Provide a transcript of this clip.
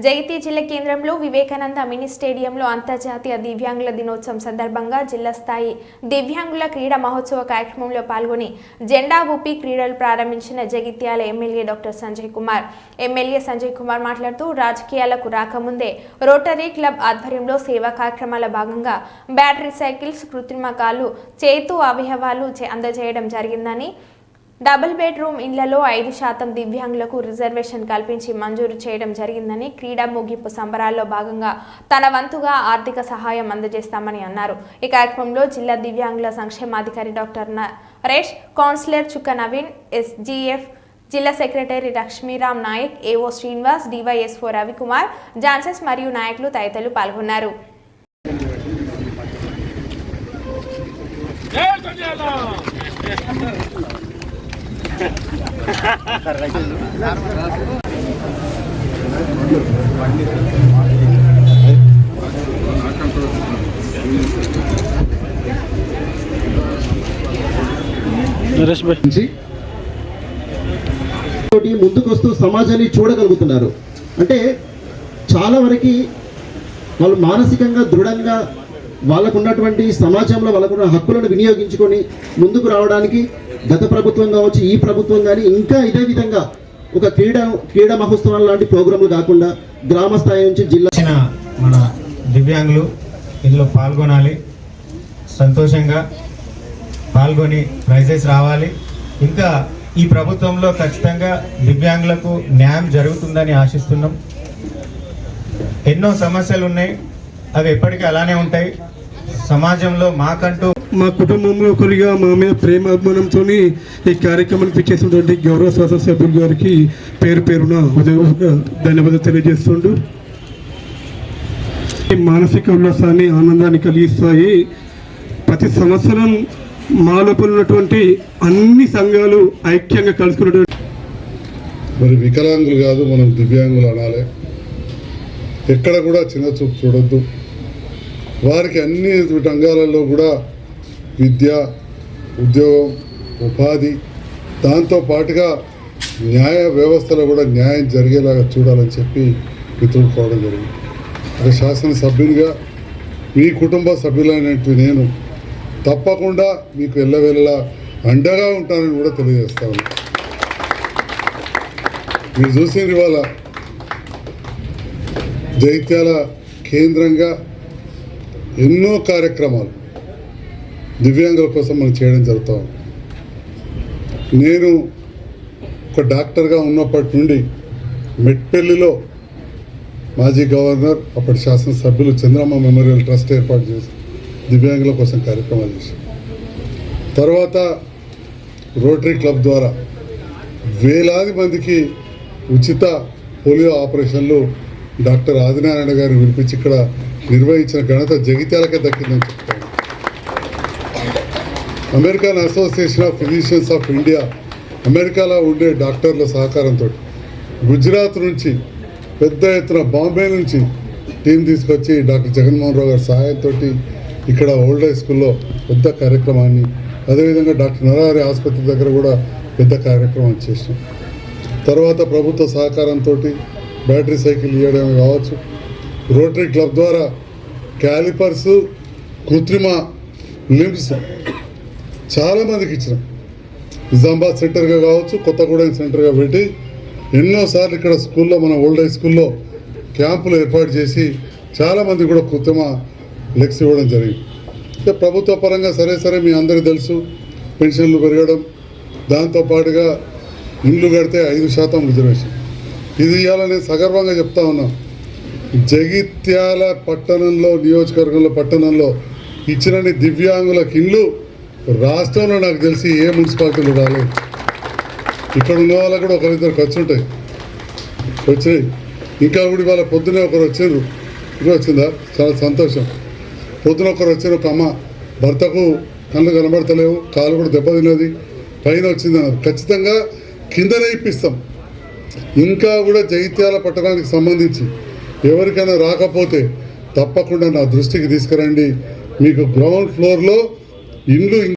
జగిత్య జిల్లా కేంద్రంలో వివేకానంద మినీ స్టేడియంలో అంతర్జాతీయ దివ్యాంగుల దినోత్సవం సందర్భంగా జిల్లా స్థాయి దివ్యాంగుల క్రీడా మహోత్సవ కార్యక్రమంలో పాల్గొని జెండా ఊపి క్రీడలు ప్రారంభించిన Jagtial MLA doctor Sanjay Kumar. MLA Sanjay Kumar మాట్లాడుతూ రాజకీయాలకు రాకముందే రోటరీ క్లబ్ ఆధ్వర్యంలో సేవా కార్యక్రమాల భాగంగా బ్యాటరీ సైకిల్స్ కృత్రిమ కాళ్ళు చేతు అవయవాలు చే- అందజేయడం జరిగిందని డబుల్ బెడ్రూమ్ ఇళ్ళలో ఐదు శాతం దివ్యాంగులకు రిజర్వేషన్ కల్పించి మంజూరు చేయడం జరిగిందని క్రీడా ముగింపు సంబరాల్లో భాగంగా తన వంతుగా ఆర్థిక సహాయం అందజేస్తామని అన్నారు. ఈ కార్యక్రమంలో జిల్లా దివ్యాంగుల సంక్షేమాధికారి డాక్టర్ నరేష్ కౌన్సిలర్ చుక్క నవీన్ ఎస్జీఎఫ్ జిల్లా secretary Laxmiram Naik AO Srinivas DYSO Ravikumar జాన్సెస్ మరియు నాయకులు తదితరులు పాల్గొన్నారు. నరేష్ భాయ్. ముందుకొస్తూ సమాజాన్ని చూడగలుగుతున్నారు. అంటే చాలా వరకు వాళ్ళు మానసికంగా దృఢంగా వాళ్ళకున్నటువంటి సమాజంలో వాళ్ళకున్న హక్కులను వినియోగించుకొని ముందుకు రావడానికి గత ప్రభుత్వం కావచ్చు ఈ ప్రభుత్వం కానీ ఇంకా ఇదే విధంగా ఒక క్రీడా క్రీడా మహోత్సవం లాంటి ప్రోగ్రాంలు కాకుండా గ్రామ స్థాయి నుంచి జిల్లా మన దివ్యాంగులు ఇందులో పాల్గొనాలి. సంతోషంగా పాల్గొని ప్రైజెస్ రావాలి. ఇంకా ఈ ప్రభుత్వంలో ఖచ్చితంగా దివ్యాంగులకు న్యాయం జరుగుతుందని ఆశిస్తున్నాం. ఎన్నో సమస్యలు ఉన్నాయి అవి ఎప్పటికీ అలానే ఉంటాయి. సమాజంలో మాకంటూ మా కుటుంబంలో ఒకరిగా మా మీద ప్రేమ అభిమానంతో ఈ కార్యక్రమానికి పిచ్చేసినటువంటి గౌరవ శాసన సభ్యులు గారికి పేరు పేరున హృదయపూర్వక ధన్యవాదాలు తెలియజేస్తుంటూ ఈ మానసిక ఉల్లాసాన్ని ఆనందాన్ని కలిగిస్తాయి. ప్రతి సంవత్సరం మా లోపల ఉన్నటువంటి అన్ని సంఘాలు ఐక్యంగా కలుసుకున్నటువంటి మరి వికలాంగులు కాదు మనం దివ్యాంగులు అనాలి. ఎక్కడ కూడా చిన్న చూపు చూడొద్దు. వారికి అన్ని రంగాలలో కూడా విద్య ఉద్యోగం ఉపాధి దాంతో పాటుగా న్యాయ వ్యవస్థలో కూడా న్యాయం జరిగేలాగా చూడాలని చెప్పి మిత్రులు కోవడం జరిగింది. ఒక శాసనసభ్యునిగా మీ కుటుంబ సభ్యులైనట్టు నేను తప్పకుండా మీకు ఎల్లవెల్లా అండగా ఉంటానని కూడా తెలియజేస్తాను మీరు చూసిండ్రు ఇవాళ జైత్యాల కేంద్రంగా ఎన్నో కార్యక్రమాలు దివ్యాంగుల కోసం మనం చేయడం జరుగుతూ నేను ఒక డాక్టర్గా ఉన్నప్పటి నుండి మెట్పెల్లిలో మాజీ గవర్నర్ అప్పటి శాసనసభ్యులు చంద్రమ్మ మెమోరియల్ ట్రస్ట్ ఏర్పాటు చేసి దివ్యాంగుల కోసం కార్యక్రమాలు చేశాం తర్వాత రోటరీ క్లబ్ ద్వారా వేలాది మందికి ఉచిత పోలియో ఆపరేషన్లు డాక్టర్ ఆదినారాయణ గారిని పిలిపించి ఇక్కడ నిర్వహించిన ఘనత జగిత్యాలకే దక్కిందని చెప్తాను American Association of Physicians of India అమెరికాలో ఉండే డాక్టర్ల సహకారంతో గుజరాత్ నుంచి పెద్ద ఎత్తున బాంబే నుంచి టీం తీసుకొచ్చి డాక్టర్ జగన్మోహన్ రావు గారి సహాయంతో ఇక్కడ ఓల్డ్ హై స్కూల్లో పెద్ద కార్యక్రమాన్ని అదేవిధంగా డాక్టర్ నరహరి ఆసుపత్రి దగ్గర కూడా పెద్ద కార్యక్రమం చేసినాం. తర్వాత ప్రభుత్వ సహకారంతో బ్యాటరీ సైకిల్ ఇవ్వడం కావచ్చు. రోటరీ క్లబ్ ద్వారా క్యాలిపర్స్ కృత్రిమ లిమ్స్ చాలామందికి ఇచ్చినాం. నిజామాబాద్ సెంటర్గా కావచ్చు కొత్తగూడెం సెంటర్గా పెట్టి ఎన్నోసార్లు ఇక్కడ స్కూల్లో మన ఓల్డ్ హై స్కూల్లో క్యాంపులు ఏర్పాటు చేసి చాలామంది కూడా కృత్రిమ లెక్స్ ఇవ్వడం జరిగింది. అంటే ప్రభుత్వ పరంగా సరే సరే మీ అందరికీ తెలుసు పెన్షన్లు పెరగడం దాంతోపాటుగా ఇండ్లు కడితే ఐదు శాతం రిజర్వేషన్. ఇది ఇవాళ నేను సగర్వంగా చెప్తా ఉన్నా. జగిత్యాల పట్టణంలో నియోజకవర్గంలో పట్టణంలో ఇచ్చినన్ని దివ్యాంగులకు ఇండ్లు రాష్ట్రంలో నాకు తెలిసి ఏ మున్సిపాలిటీలు రాలేదు. ఇక్కడ ఉన్న వాళ్ళకు కూడా ఒకరిద్దరు ఖర్చు ఉంటాయి వచ్చినాయి. ఇంకా ఇప్పుడు వాళ్ళ పొద్దునే ఒకరు వచ్చారు ఇది వచ్చిందా? చాలా సంతోషం. పొద్దున ఒకరు వచ్చారు ఒక అమ్మ భర్తకు కళ్ళు కనబడతలేవు కాలు కూడా దెబ్బతిన్నది. పైన వచ్చింది అన్నారు. ఖచ్చితంగా కిందనే ఇప్పిస్తాం. ఇంకా కూడా జైత్యాల పట్టణానికి సంబంధించి ఎవరికైనా రాకపోతే తప్పకుండా నా దృష్టికి తీసుకురండి. మీకు గ్రౌండ్ ఫ్లోర్లో ఇండ్లు